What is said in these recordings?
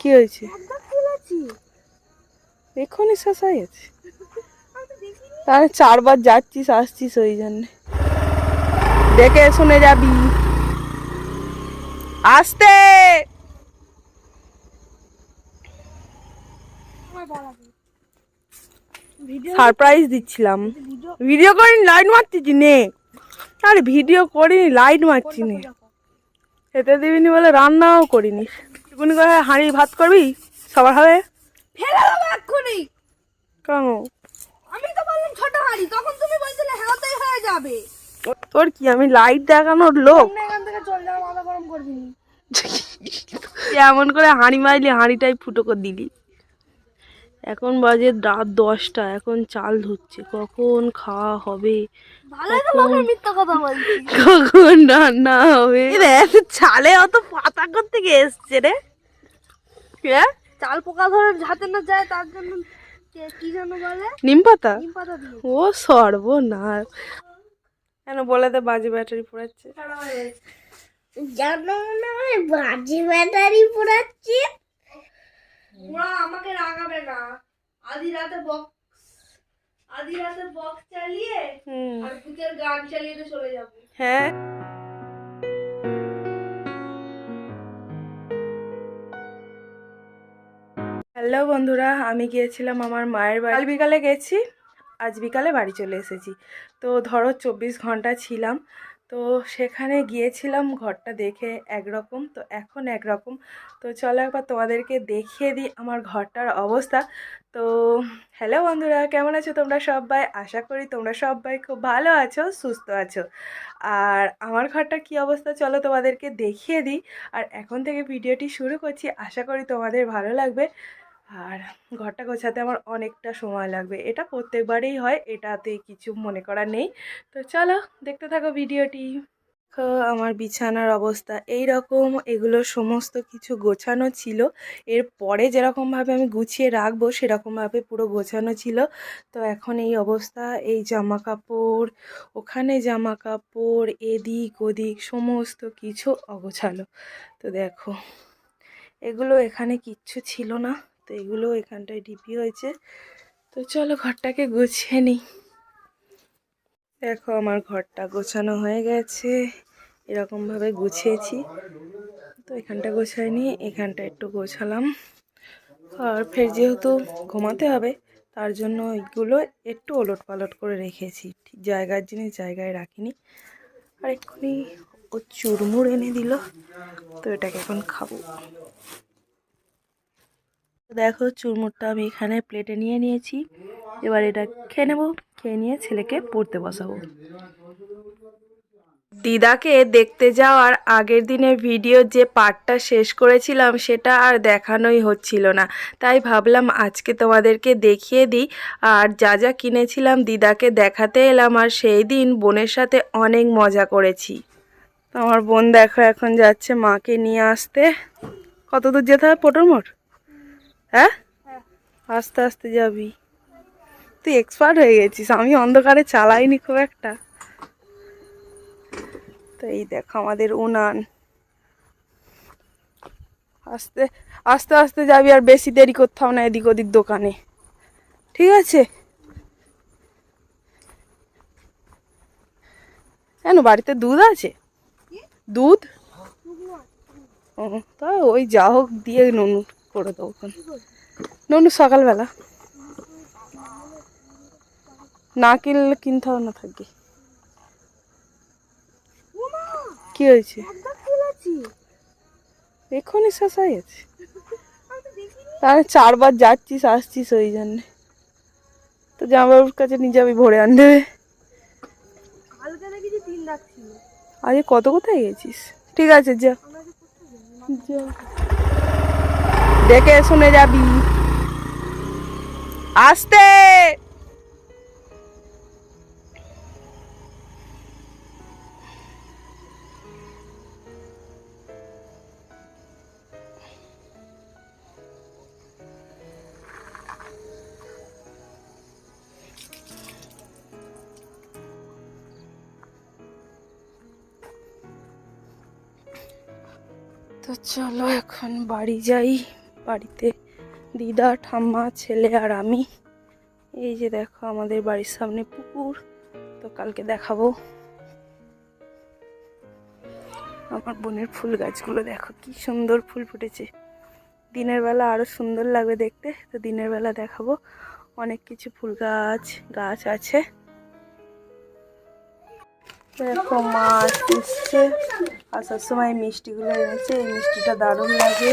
কি হয়েছে? ফেলেছি শেষ হয়ে গেছে তাহলে চারবার যাচ্ছিস আসছিস ওই জন্য। দেখে শুনে যাবি। আসতে! সারপ্রাইজ দিচ্ছিলাম। ভিডিও ভিডিও করিনি লাইট মারতেছি নে। আরে ভিডিও করিনি লাইট মারছি নে। খেতে দিবিনি বলে রান্নাও করিনি টুকুনি করে হাঁড়ি ভাত করবি? সবার হবে? ফেলে দেবো এক্ষুনি। কেন? আমি তো বললাম ছোট হাড়ি তখন তুমি বলছিলে হেওয়াতেই হয়ে যাবে। তোর কি আমি লাইট দেখানোর লোক? এখান থেকে চল যাও মাথা গরম করবি এমন করে হাঁড়ি মারলি হাঁড়িটাই ফুটো করে দিলি। এখন বাজে রাত দশটা এখন চাল ধুচ্ছে কখন খাওয়া হবে? ভালোই তো লোকের মিথ্যা কথা বলছি। কখন রান্না হবে? দেখ চালে অত পাতা করতে গিয়ে এসছে রে? চাল পোকা ধরে যাতে না যায় তার জন্য কে- কি যেন বলে? নিম পাতা? নিম পাতা দিয়ে। ও সর্বনাশ। কেন বলে দে বাজে ব্যাটারি পড়াচ্ছে? জানো না বাজি ব্যাটারি পোড়াচ্ছি। মা আমাকে রাগাবে না। আধি রাতে বক্স আধি রাতে বক্স চালিয়ে হুম। আর ভূতের গান চালিয়ে তো চলে যাব। হ্যাঁ। হ্যালো বন্ধুরা, আমি গিয়েছিলাম আমার মায়ের বাড়ি। কাল বিকালে গেছি, আজ বিকালে বাড়ি চলে এসেছি। তো ধরো চব্বিশ ঘণ্টা ছিলাম, তো সেখানে গিয়েছিলাম ঘরটা দেখে একরকম, তো এখন একরকম। তো চলো একবার তোমাদেরকে দেখিয়ে দিই আমার ঘরটার অবস্থা। তো হ্যালো বন্ধুরা, কেমন আছো তোমরা সবাই? আশা করি তোমরা সবাই খুব ভালো আছো, সুস্থ আছো। আর আমার ঘরটা কি অবস্থা চলো তোমাদেরকে দেখিয়ে দিই। আর এখন থেকে ভিডিওটি শুরু করছি, আশা করি তোমাদের ভালো লাগবে। আর ঘরটা গোছাতে আমার অনেকটা সময় লাগবে। এটা প্রত্যেকবারেই হয়, এটাতে কিছু মনে করা নেই। তো চলো, দেখতে থাকো ভিডিওটি। আমার বিছানার অবস্থা এই রকম এগুলো সমস্ত কিছু গোছানো ছিল। এর পরে যেরকমভাবে আমি গুছিয়ে রাখব, সেরকমভাবে পুরো গোছানো ছিল। তো এখন এই অবস্থা, এই জামা কাপড় ওখানে জামা কাপড় এদিক ওদিক সমস্ত কিছু অগোছালো। তো দেখো, এগুলো এখানে কিচ্ছু ছিল না। তো এগুলো এখানটায় ডিপি হয়েছে। তো চলো ঘরটাকে গুছিয়ে নিই। দেখো আমার ঘরটা গোছানো হয়ে গেছে। এরকমভাবে গুছিয়েছি। তো এখানটা গোছাইনি এখানটা একটু গোছালাম। আর ফের যেহেতু ঘুমাতে হবে, তার জন্য এইগুলো একটু ওলট পালট করে রেখেছি। জায়গার জিনিস জায়গায় রাখিনি। আর এক্ষুনি ও চুরমুর এনে দিল। তো এটাকে এখন খাব। দেখো চুরমুরটা আমি এখানে প্লেটে নিয়ে নিয়েছি। এবার এটা খেয়ে নেব, খেয়ে নিয়ে ছেলেকে পড়তে বসাবো। দিদাকে দেখতে যাওয়ার আগের দিনের ভিডিও যে পার্টটা শেষ করেছিলাম সেটা আর দেখানোই হচ্ছিল না। তাই ভাবলাম আজকে তোমাদেরকে দেখিয়ে দিই। আর যা যা কিনেছিলাম দিদাকে দেখাতে এলাম আর সেই দিন বোনের সাথে অনেক মজা করেছি। আমার বোন দেখো এখন যাচ্ছে মাকে নিয়ে আসতে। কত দূর যেতে হবে মোড় হ্যাঁ? আস্তে আস্তে যাবি। তুই এক্সপার্ট হয়ে গেছিস আমি অন্ধকারে চালাইনি খুব একটা। তো এই দেখো আমাদের উনান। আস্তে আস্তে আস্তে যাবি আর বেশি দেরি করতে হবে না এদিক ওদিক দোকানে। ঠিক আছে? কেন বাড়িতে দুধ আছে? দুধ? ও তা ওই যা হোক দিয়ে নুনু। করে দেবো নুনু সকালবেলা। না কিনলে কিনতে হবে না থাকবে কি হয়েছে? এক্ষুনি শেষ হয়ে গেছে। তাহলে চারবার যাচ্ছিস আসছিস ওই জন্যে। তো জামাবাবুর কাছে নিয়ে যাবি ভরে আন দেবে আজকে কত কোথায় গেছিস? ঠিক আছে যে। যা। দেখে শুনে যাবি। আসতে। তো চলো এখন বাড়ি যাই। বাড়িতে, দিদা, ঠাম্মা, ছেলে আর আমি। এই যে দেখো আমাদের বাড়ির সামনে পুকুর, তো কালকে দেখাবো। আমার বোনের ফুল গাছগুলো দেখো, কি সুন্দর ফুল ফুটেছে। দিনের বেলা আরও সুন্দর লাগবে দেখতে, তো দিনের বেলা দেখাবো। অনেক কিছু ফুল গাছ গাছ আছে। দেখো মাছ এসছে আসার সময় মিষ্টিগুলো এনেছে, এই মিষ্টিটা দারুণ লাগে।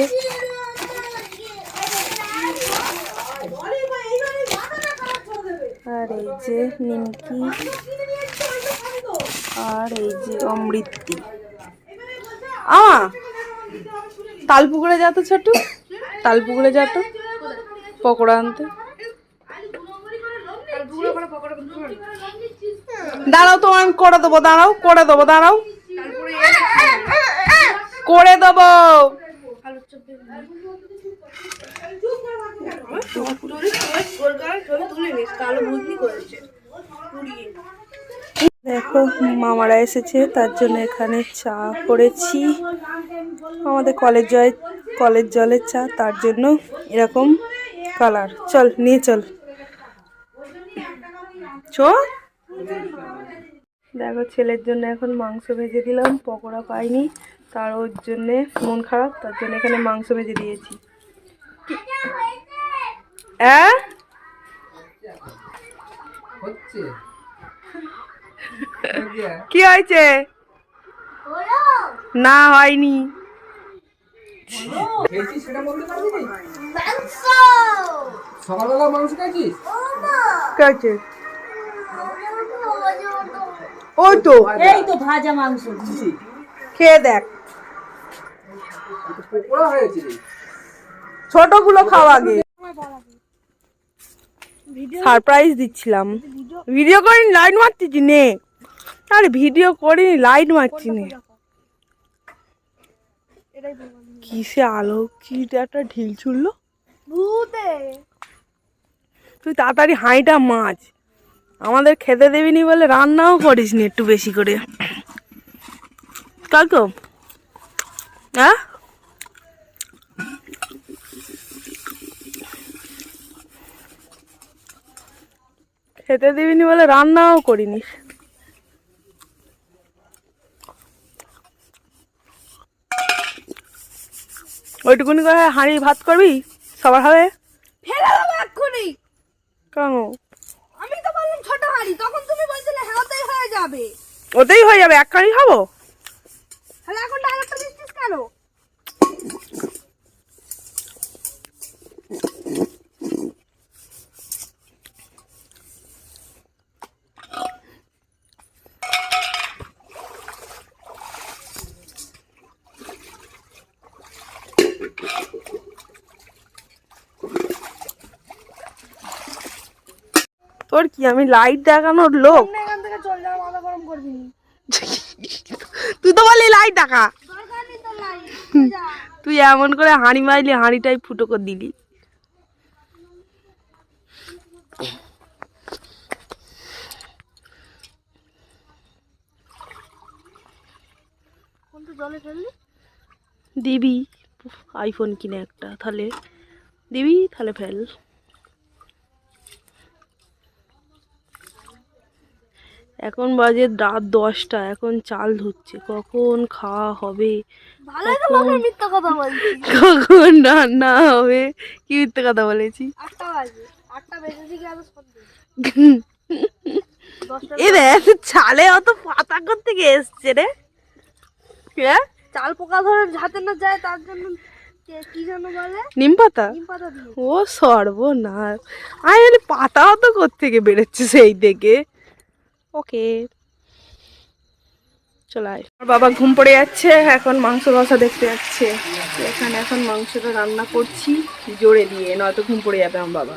আর এই যে নিমকি আর এই যে অমৃতি। আমা তালপুকুরে যা তো ছোটু তালপুকুরে যা তো। পকোড়া আনতে। দাঁড়াও তো, আমি করে দেবো, দাঁড়াও, করে দেবো, দাঁড়াও। করে দেবো। দেখো, মামারা এসেছে, তার জন্য এখানে চা করেছি। আমাদের কলেজ জয়, কলেজ জলের চা, তার জন্য এরকম কালার। চল, নিয়ে চল। দেখো, ছেলের জন্য এখন মাংস ভেজে দিলাম, পকোড়া পাইনি, তার ওর জন্যে মন খারাপ, তার জন্য এখানে মাংস ভেজে দিয়েছি। কি হয়েছে? না হয়নি। খেয়েছিস সেটা বলতে পারবি না? মাংস। সকালবেলা মাংস খাইছিস কি ওই তো। এই তো ভাজা মাংস। খেয়ে দেখ। ছোটগুলো খাওয়া আগে। সারপ্রাইজ দিচ্ছিলাম। ভিডিও করিনি লাইট মারতেছি নে। আরে ভিডিও করিনি লাইট মারছি নে। কিসে আলো কি একটা ঢিল ছুড়লো। তুই তাড়াতাড়ি হাঁড়িটা মাছ। আমাদের খেতে দেবিনি বলে রান্নাও করিস নি একটু বেশি করে। কাকু? হ্যাঁ? খেতে দিবিনি বলে রান্নাও করিনি। ওইটুকুনি করে হাঁড়ি ভাত করবি? সবার হবে? ফেলে দেবো এক্ষুনি। কেন? আমি তো বললাম ছোট হাড়ি তখন তুমি বলছিলে হ্যাঁ ওতেই হয়ে যাবে। ওতেই হয়ে যাবে এক কারি খাব? তাহলে এখন দিচ্ছিস কেন? তোর কি? আমি লাইট দেখানোর লোক। এখান থেকে চল যাওয়া মাথা গরম করবি তুই তো বললি লাইট দেখা। তুই এমন করে হাঁড়ি মারলি হাঁড়িটাই ফুটো করে দিলি। জলে ফেললি? দিবি আইফোন কিনে একটা তাহলে। দিবি তাহলে ফেল। এখন বাজে রাত দশটা এখন চাল ধুচ্ছে কখন খাওয়া হবে? তো কখন রান্না হবে? কি মিথ্যে কথা বলেছি? এ দেখ চালে অত পাতা করতে গিয়ে এসছে রে? চাল পোকা ধরে হাতে না যায় তার জন্য নিম পাতা? ও সর্বনাশ। আমি বলি পাতা অত কোথেকে বেরোচ্ছে সেই থেকে ওকে চলাই আমার বাবা ঘুম পড়ে যাচ্ছে এখন মাংস কষা দেখতে যাচ্ছে এখানে এখন মাংসটা রান্না করছি জোরে দিয়ে নয়তো ঘুম পড়ে যাবে আমার বাবা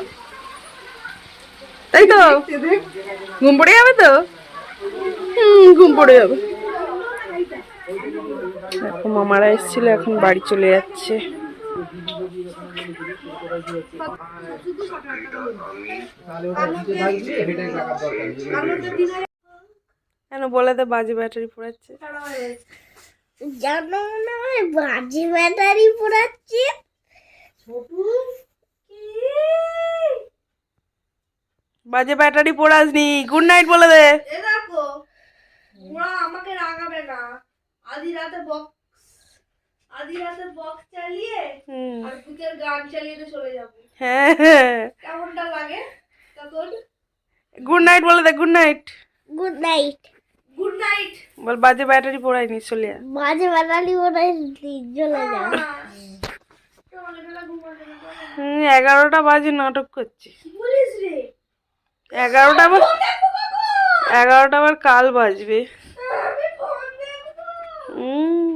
তাই তো ঘুম পড়ে যাবে তো হুম ঘুম পড়ে যাবে এখন মামারা এসেছিল এখন বাড়ি চলে যাচ্ছে কেন বলে দে বাজে ব্যাটারি পোড়াচ্ছে? জানো না বাজে ব্যাটারি পোড়াচ্ছে? বাজে ব্যাটারি পোড়াসনি। গুড নাইট বলে দে। দেখো ওরা আমাকে রাগাবে না। আদি রাতে বক্স আদি রাতে বক্স চালিয়ে আর বিকেল গান চালিয়ে চলে যাব। হ্যাঁ, হ্যাঁ। কেমনটা লাগে? তখন? গুড নাইট বলে দে good night. Good night. Good night বল বাজে ব্যাটারি পড়াই নি চলে বাজে ব্যাটারি পড়াই চলে যা। এগারোটা বাজে নাটক করছি এগারোটা আবার এগারোটা আবার কাল বাজবে। হুম।